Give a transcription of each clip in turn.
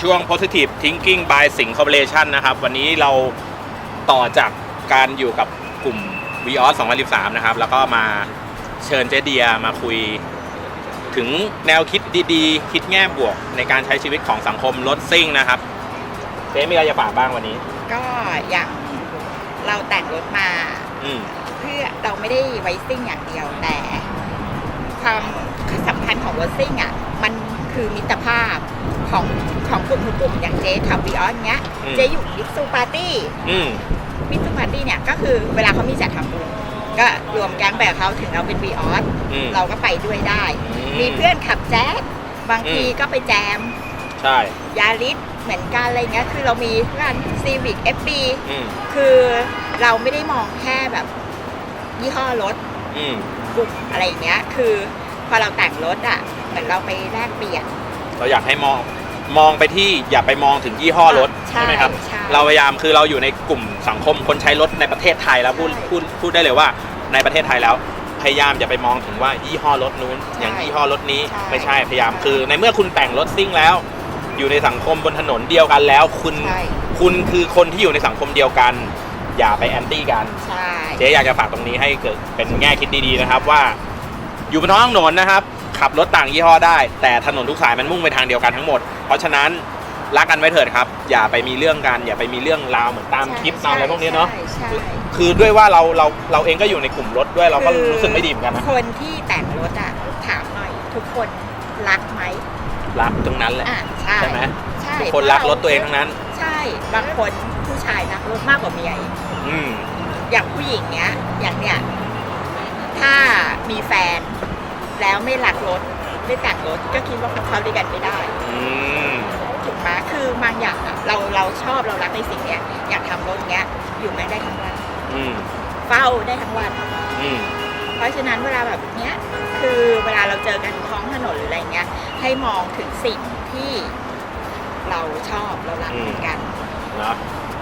ช่วง positive thinking by Sing Corporation นะครับ วันนี้เราต่อจากการอยู่กับกลุ่ม v ีออส2013 นะครับ แล้วก็มาเชิญเจเดียมาคุย ถึงแนวคิดดีๆ คิดแง่บวกในการใช้ชีวิตของสังคมรถซิ่งนะครับเจ๊มีอะไรจะฝากบ้างวันนี้ ก็อย่างเราแต่งรถมา อืมเพื่อเราไม่ได้ไว้ซิ่งอย่างเดียวแต่ ความสำคัญของรถซิ่งอะ คือมิตรภาพของของกลุ่มทุกกลุ่มอย่างเจ๊ขับวีออสเนี้ยอืม เจ๊อยู่มิตซูปาร์ตี้อืม มิตซูปาร์ตี้เนี่ยก็คือเวลาเขามีจัดทำบุญก็รวมแก๊งไปกับเขาถึงเราเป็นวีออสอืมเราก็ไปด้วยได้ อืมมีเพื่อนขับแจ๊สบางทีอืม ก็ไปแจม ใช่ ยาริสเหมือนกันอะไรเงี้ย คือเรามีร้านซีวิกเอฟบีอืมคือเราไม่ได้มองแค่แบบยี่ห้อรถอืม กลุ่มอะไรอย่างเงี้ย คือพอเราแต่งรถอะ เหมือนเราไปแลกเปลี่ยน เราอยากให้มองมองไปที่อย่าไปมองถึงยี่ห้อรถใช่ไหมครับ ใช่เราพยายามคือเราอยู่ในกลุ่มสังคมคนใช้รถในประเทศไทยแล้วพูดใช่พูดพูดได้เลยว่าในประเทศไทยแล้ว พยายามอย่าไปมองถึงว่ายี่ห้อรถนู้น อย่างยี่ห้อรถนี้ใช่ไม่ใช่พยายามคือ ในเมื่อคุณแต่งรถซิ่งแล้ว อยู่ในสังคมบนถนนเดียวกันแล้ว คุณใช่คุณคือคนที่อยู่ในสังคมเดียวกัน อย่าไปแอนตี้กัน ใช่ เจ๊อยากจะฝากตรงนี้ให้เกิดเป็นแง่คิดดีๆนะครับว่า อยู่บนท้องถนนนะครับ ขับรถต่างยี่ห้อได้ แต่ถนนทุกสายมันมุ่งไปทางเดียวกันทั้งหมด เพราะฉะนั้นรักกันไว้เถิดครับ อย่าไปมีเรื่องกัน อย่าไปมีเรื่องราวเหมือนตามคลิปตามอะไรพวกนี้เนาะใช่ใช่คือด้วยว่าเราเราเราเองก็อยู่ในกลุ่มรถด้วยเราก็รู้สึกไม่ดีเหมือนกันนะคนที่แต่งรถอะถามหน่อยทุกคนรักไหมรักตรงนั้นแหละอะใช่ใช่ไหมใช่ทุกคนรักรถตัวเองทั้งนั้น ใช่บางคนผู้ชายรักรถมากกว่าเมียอีกอืมอย่างผู้หญิงเนี้ยอย่างเนี้ยถ้ามีแฟน แล้วไม่รักรถไม่แต่งรถก็คิดว่าพวกเขาด้วยกันไม่ได้อืม ถูกไหมคือบางอย่างอะเราเราชอบเรารักในสิ่งเนี้ยอยากทำรถเนี้ยอยู่ไม่ได้ทั้งวันอืม เฝ้าได้ทั้งวัน อืม เพราะฉะนั้นเวลาแบบเนี้ยคือเวลาเราเจอกันท้องถนนหรืออะไรเงี้ย ให้มองถึงสิ่งที่เราชอบเรารักเหมือนกัน เนาะ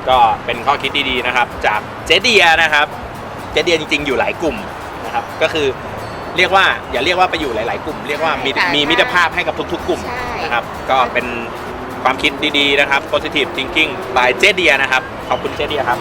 ก็เป็นข้อคิดดีๆนะครับ จากเจเดียนะครับ เจเดียจริงๆอยู่หลายกลุ่มนะครับ ก็คือ เรียกว่าอย่าเรียกว่าไปอยู่หลาย ๆ กลุ่ม เรียกว่ามีใช่มีมิตรภาพให้กับทุก ๆ กลุ่มใช่ นะครับ ก็เป็นความคิดดี ๆ นะครับ positive thinking by เจเดียนะครับ ขอบคุณเจเดียครับ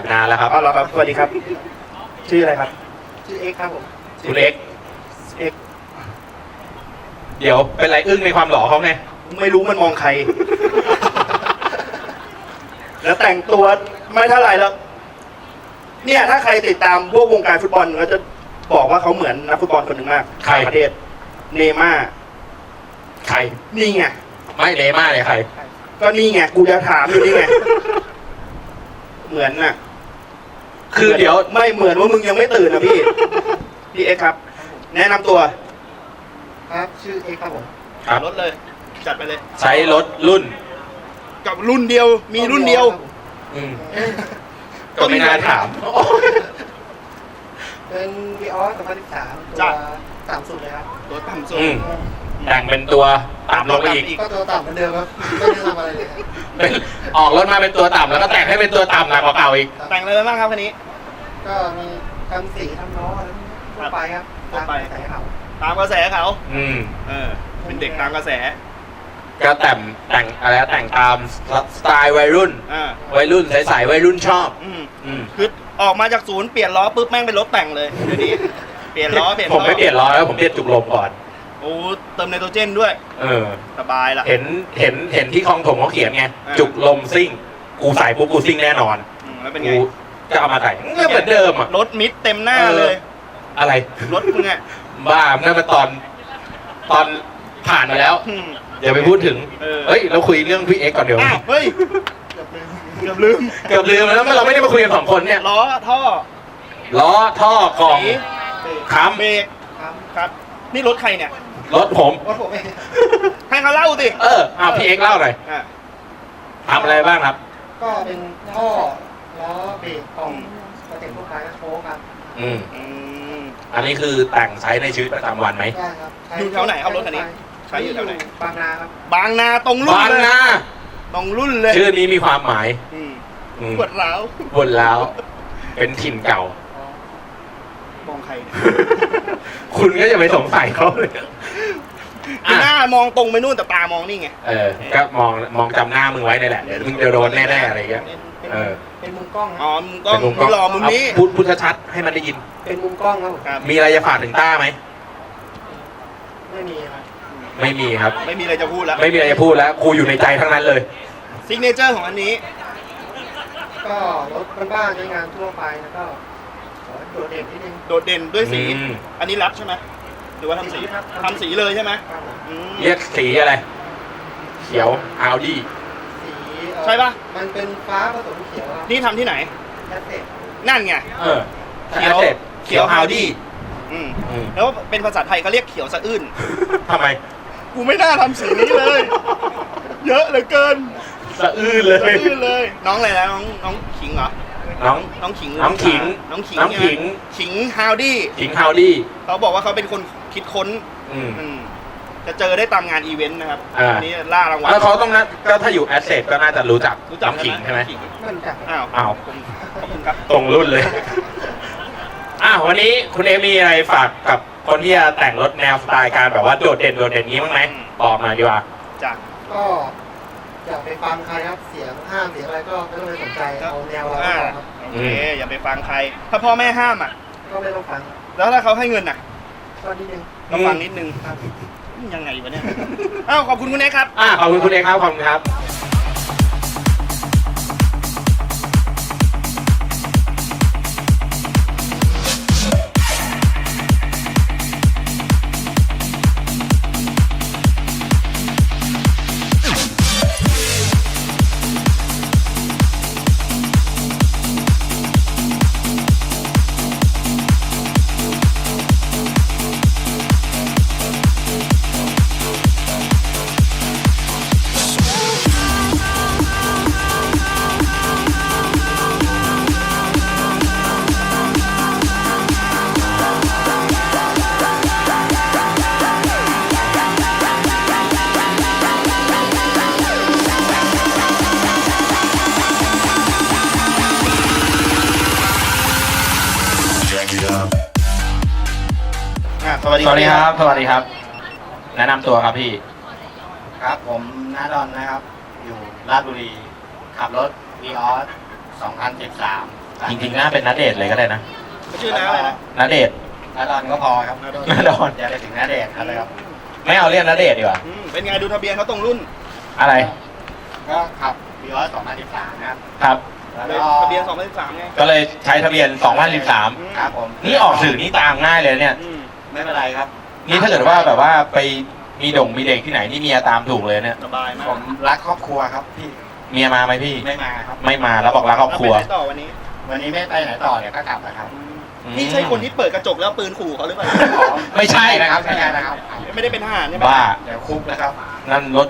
ายไปนานแล้วครับเอาเหรอครับสวัสดีครับ ชื่ออะไรครับ ชื่อเอ็กครับผมคุณเล็ก เอ็กเดี๋ยวเป็นไรอึ้งในความหล่อเขาไงไม่รู้มันมองใคร แล้วแต่งตัวไม่เท่าไหร่แล้ว เนี่ยถ้าใครติดตามพวกวงการฟุตบอลก็จะบอกว่าเขาเหมือนนักฟุตบอลคนหนึ่งมากใคร ต่างประเทศ เนย์ม่าร์ใคร นี่ไง ไม่เนม่าเลยใคร ก็นี่ไง กูจะถามอยู่นี่ไง เหมือนน่ะ คือเดี๋ยวไม่เหมือนว่ามึงยังไม่ตื่นนะพี่ พี่เอ็กครับ แนะนำตัวครับ ชื่อเอ็กซ์ครับผมครับ รถเลย จัดไปเลย ใช้รถรุ่น กับรุ่นเดียว มีรุ่นเดียว อืมก็ไม่น่าถาม เป็นวีออส2013 ตัจ้ะวต่ำสุดเลยครับตัวต่ำสุดอืม แต่งเป็นตัวต่ำลงไปอีก ก็ตัวต่ำเหมือนเดิมครับไม่ได้ทำอะไรเลยครับเป็นออกรถมาเป็นตัวต่ำแล้วก็แต่งให้เป็นตัวต่ำหนักกว่าเก่าอีก แต่งอะไรไปบ้างครับคันนี้ ก็มีทำสีทำล้ออะไรทั่วไปครับทั่วไปตามกระแสเขาตามกระแสเขาอืม เออเป็นเด็กตามกระแสก็แต่งแต่งอะไรนะแต่งตามสไตล์วัยรุ่น อ่าวัยรุ่นใสๆวัยรุ่นชอบ อืมอืมคือออกมาจากศูนย์เปลี่ยนล้อปุ๊บแม่งเป็นรถแต่งเลยเดี๋ยวนี้เปลี่ยนล้อเปลี่ยนล้ผอมไม่เปลี่ยนล้อแล้วผมเปลี่ยนจุกลมก่อน โอ้เติมไนโตรเจนด้วย เออ สบายละ เห็นเห็นเห็นที่คลองถมเขาเขียนไง อ่า จุกลมซิ่ง กูใส่ปุ๊บกูซิ่งแน่นอนอืมแล้วเป็นไง กูจะเอามาใส่ก็เหมือนเดิมอะ รถมิดเต็มหน้าเออเลย อะไร รถมึงอะบ้านั่นมันตอน ตอนผ่านมาแล้ว อืม อย่าไปพูดถึง เออ เฮ้ย เราคุยเรื่องพี่เอ็กซ์ก่อนเดี๋ยว อ้าวเฮ้ย เกือบลืม เกือบลืมแล้วเราไม่ได้มาคุยกันสองคนเนี่ยล้อท่อล้อท่อกล่องสีค้ำเบรกครับครับ นี่รถใครเนี่ย รถผมว่าผมเองให้เขาเล่าสิเออเอาพี่เอ็กซ์เล่าหน่อยอะทำอะไรบ้างครับ ก็เป็นท่อล้อเบรกกล่องกระเต็มพวกท้ายกระโชกครับอืม อืม อันนี้คือแต่งใช้ในชีวิตประจำวันไหมได้ครับใช้อยู่แถวไหนครับรถคันนี้ใช้อยู่แถวไหน บางนาครับ บางนาตรงรุ่นบางเลยนาตรงรุ่นเลยชื่อนี้มีความหมายอืมอืมปวดร้าวบนแล้ว เป็นถิ่นเก่าอ๋อมองใครเนี่ย คุณก็อย่าไปสงสัยเขาเลยคือหอะน้ามองตรงไปนู่นแต่ตามองนี่ไงเออ ก็มองมองจำหน้ามึงไว้นี่แหละเดี๋ยวมึงจะโดนแน่ๆอะไรอย่างเงี้ยเป็นเป็นเออ เป็นมุมกล้องอ๋คอรับมุมกล้องเป็นมุมกล้มุองมหล่อมุมนี้ เอาพูดพูดชัดๆให้มันได้ยิน เป็นมุมกล้องครับผมครับมีอะไรจะฝากถึงต้าไหม ไม่มีครับ ไม่มีครับ ไม่มีอะไรจะพูดแล้วไม่มีอะไรจะพูดแล้วกูอยู่ในใจทั้งนั้นเลย ซิกเนเจอร์ของอันนี้ ก็รถบ้านๆใช้งานทั่วไปแล้วก็ขอ โดดเด่นนิดนึง โดดเด่นด้วยสี อืม อันนี้รับใช่ไหมหรือว่าทำสีครับ ทำสีเลยใช่ไหมครับผมอืม เรียกสีอะไร เขียวอาดี้สีเอ่อใช่ปะ มันเป็นฟ้าผสมเขียวครับนี่ทำที่ไหนแคสเซ็ตนั่นไง เออเขียวเสร็จเขียวฮาวดี้อืมอืมแล้วเป็นภาษาไทยเขาเรียกเขียวสะอื้น ทำไมกูไม่น่าทำสีนี้เลย เยอะเหลือเกินสะอื้นเลสะยอื้นเลย น้องอะไรนะน้องน้องขิงเหรอ น้องน้องขิงน้องขิงน้องขิงน้องขิงไขิงฮาวดี้ขิงฮาวดี้เขาบอกว่าเขาเป็นคนคิดค้นอืมอืมจะเจอได้ตามงานอีเวนต์นะครับอ่าอันนี้ล่ารางวัลแล้วเขาต้องนะก็ถ้าอยู่แอสเซทก็น่าจะรู้จักรู้จักน้องขิงใช่ไหมขิงไม่รู้จักครับอ้าวอ้าวขอบคุณขอบคุณครับตรงรุ่นเลยอะวันนี้คุณเอมีอะไรฝากกับคนที่จะแต่งรถแนวสไตล์การแบบว่าโดดเด่นโดดเด่นนี้บ้างไหมอืมบอกมาดีกว่าจากก็ อย่าไปฟังใครครับเสียงห้ามเสียงอะไรก็ไม่ต้องไปสนใจเอาแนวเราอ่าก็พอครับโอเคอย่าไปฟังใคร ถ้าพ่อแม่ห้ามอะ ก็ไม่ต้องฟังแล้วถ้าเขาให้เงินอะก็นิดนึงก็ฟังนิดนึงครับยังไงวะเนี่ยอ้าวขอบคุณคุณเอกครับ อะขอบคุณคุณเอครับขอบคุณครับ วัสดีสวัสดีครับ สวัสดีครับ แนะนำตัวครับพี่ ครับ ผมนาดอนนะครับ อยู่ราชบุรี ขับรถวีออส2013จริงๆน่าเป็นนัดเดทเลยก็ได้นะชื่อน้าอะไรนะนัดเดทนาดอนก็พอครับนาดอนนาดอนอย่าไปถึงนาเดชน์ครับ ไม่เอาเรียกนัดเดทดีกว่า อืมเป็นไงดูทะเบียนเขาตรงรุ่นอะไร ก็ขับวีออส2013นะครับ ครับ แล้วเลยก็ทะเบียน2013ไงก็เลยใช้ทะเบียน 2013 ครับผม นี่ออกสื่อนี่ตามง่ายเลยเนี่ย อืม ไม่เป็นไรครับนี่ถ้าเกิดว่าแบบว่าไปมีด่งมีเด็กที่ไหนนี่เมียตามถูกเลยเนี่ย สบายมาผกมรักครอบครัวครับพี่เมียมาไหมพี่ ไม่มาครับ ไม่มาแล้วบอกรักครอบครัวแล้วไปไหนต่อวันนี้วันนี้ไม่ไปไหนต่อเดี๋ยวก็กลับนะครับอืมนี่ใช่คนที่เปิดกระจกแล้วเอาปืนขู่เขาหรือเปล่าไม่ใช่นะครับไม่ใช่นะครับ ไม่ได้เป็นทหารใช่ไหมบ้าเดี๋ยวคุกนะครับนั่นรถ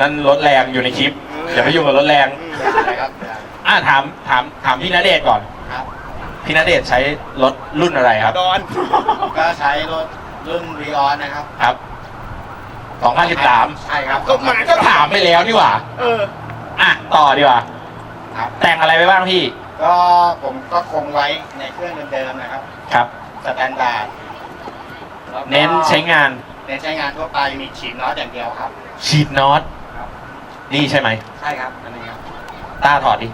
นั่นรถแรงอยู่ในคลิปอืมอย่าไปยุ่งกับรถแรงอืมอย่าเลยครับอย่าอะถามถามถามพี่ณเดชน์ก่อน ครับ พี่ณเดชน์ใช้รถรุ่นอะไรครับ ดอน ก็ใช้รถรุ่นวีออสนะครับครับ 2013 ใช่ครับก็มาก็ถามไปแล้วนี่หว่าเออ อะต่อดีกว่า ครับ แต่งอะไรไปบ้างพี่ ก็ผมก็คงไว้ในเครื่องเดิมๆนะครับ ครับ สแตนดาร์ดแล้วก็เน้นใช้งาน เน้นใช้งานทั่วไปมีฉีดน็อตอย่างเดียวครับ ฉีดน็อตนี่ใช่ไหม ใช่ครับอันนี้ครับ ต้าถอดดิ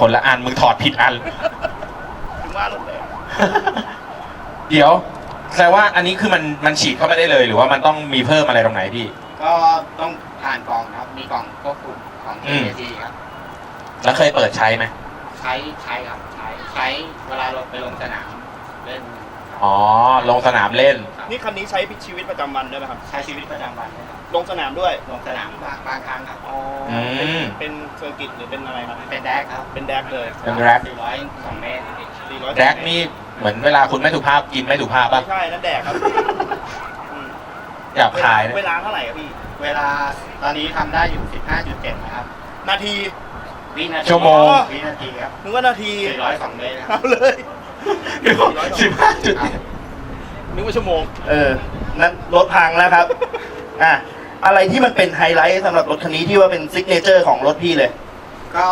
คนละอันมึงถอดผิดอัน ถึงว่ารถเลยเดี๋ยวแสดงว่าอันนี้คือมันมันฉีดเข้าไปได้เลยหรือว่ามันต้องมีเพิ่มอะไรตรงไหนพี่ ก็ต้องผ่านกล่องครับ มีกล่องควบคุมของ อืม TAT ครับ แล้วเคยเปิดใช้ไหม ใช้ใช้ครับ ใช้ใช้เวลาเราไปลงสนามเล่น อ๋อ ลงสนามเล่น นี่คันนี้ใช้ชีวิตประจำวันด้วยไหมครับ ใช้ชีวิตประจำวันนะครับลงสนามด้วย ลงสนามบางบางครั้งครับ อ๋ออืมเป็นเซอร์กิตหรือเป็นอะไรครับ เป็นแดกครับเป็นแดกเลยเป็นแร็ก402เมตร400แร็กนี่เหมือนเวลาคุณไม่ถูกภาพกินไม่ถูกภาพไม่ป่ะใช่นั่นแดกครับอืมหยาบคายนะเวลาเท่าไหร่ครับพี่ เวลาตอนนี้ทำได้อยู่15.7นะครับ นาที วินาทีชั่วโมง วินาทีครับนึกว่านาที402เมตรครับเอาเลย สิบห้าจุดนึกว่าชั่วโมง เออ นั้นรถพังแล้วครับ อะ อะไรที่มันเป็นไฮไลท์สำหรับรถคันนี้ที่ว่าเป็นซิกเนเจอร์ของรถพี่เลย ก็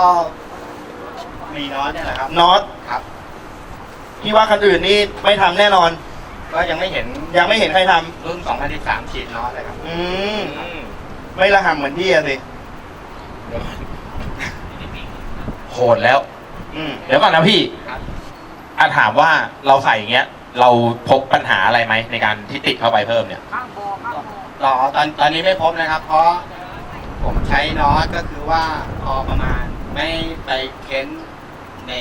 มีน้อยเนี่ยแหละครับน็อตครับ พี่ว่าคันอื่นนี่ไม่ทำแน่นอน ก็ยังไม่เห็นยังไม่เห็นใครทำรุ่น2013ฉีดน้อยเลยครับ อืม ไม่ระหำเหมือนพี่อะสิโหดแล้วอืมเดี๋ยวก่อนนะพี่ครับ อาถามว่าเราใส่อย่างเงี้ย เราพบปัญหาอะไรไหมในการที่ติดเข้าไปเพิ่มเนี่ยต่อตอนตอนนี้ไม่พบนะครับ เพราะผมใช้น้อยก็คือว่าพอประมาณไม่ไปเค้นใน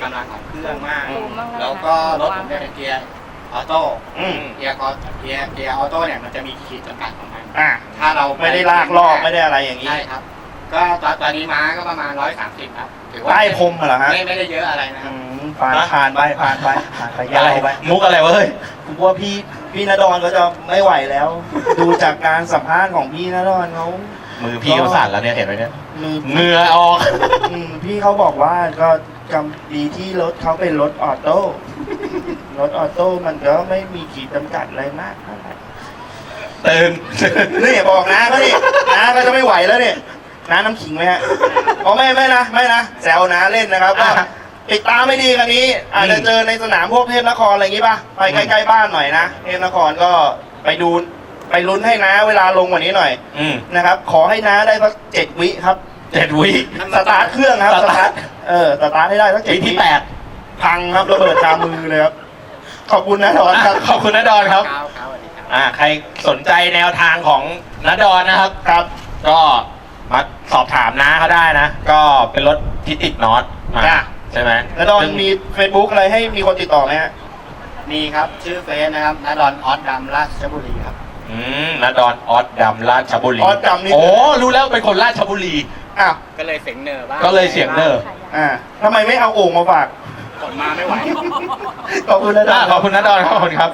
กำลังของเครื่องมากอืมแล้วก็รถผมเนี่ยเป็นเกียร์ออโต้อืม เกียร์ก็เกียร์เกียร์ออโต้เนี่ยมันจะมีขีดจำกัดของมันอะถ้าเราไม่ได้ลากลอกไม่ได้อะไรอย่างนี้ใช่ครับ ก็ตอนตอนนี้ม้าก็ประมาณ130ครับถือว่าใต้พรมเหรอฮะไม่ไม่ได้เยอะอะไรนะคอืรับม ผ่านผ่านไปผ่านไปผ่านไปอะไรยาวไปมุกอะไรวะเฮ้ยผมว่าพี่พี่นดอนก็จะไม่ไหวแล้ว ดูจากการสัมภาษณ์ของพี่นดอนเขามือพี่เขาสั่นแล้วเนี่ยเห็นไหมเนี่ยมือเหงื่อออกอืมพี่เขาบอกว่าก็กำดีที่รถเขาเป็นรถออโต้รถออโต้มันก็ไม่มีขีดจำกัดอะไรมากเท่าไหร่ตื่นนี่บอกนะก็นี่นะก็จะไม่ไหวแล้วเนี่ยน้าน้ำขิงไหมฮะอ๋อไม่ไม่นะไม่นะแซวนะเล่นนะครับก็อะ ติดตามไม่ดีคันนี้ อาจจะอืมเจอในสนามพวกเทพนครอะไรอย่างงี้ป่ะไปใกล้ๆบ้านหน่อยนะเทพนครก็ไปดูไปลุ้นให้นะเวลาลงกว่านี้หน่อยอืม นะครับ ขอให้น้าได้สักเจ็ดวิครับเจ็ดวิ สตาร์ทเครื่องครับสสตาตาร์ร์ททเออสตาร์ทให้ได้สักเจ็ดวิที่แปดพังครับระเบิดคามือเลยครับขอบคุณนะทอนครับ ขอบคุณนะดอนครับ ครับครับสวัสดีครับ อ่าใครสนใจแนวทางของนดอนนะครับ ครับ ก็มาสอบถามน้าเขาได้นะ ก็เป็นรถที่ติดน็อตมาจ้ะ ใช่ไหมแล้วดอนมี Facebook อะไรให้มีคนติดต่อไหมฮะมีครับชื่อเฟซนะครับนาดอนออสดำราชบุรีครับ อืมนดอนออสดำราชบุรีออสดำนี่ โอ้รู้แล้วเป็นคนราชบุรีอ้าวก็เลยเสียงเนอร์บ้างก็เลยเสียงเนอร์อ่าทำไมไม่เอาโอ่งมาฝากผลมาไม่ไหว ขอบคุณนะดออ่านขอบคุณนะดอนครับขอบคุณครับ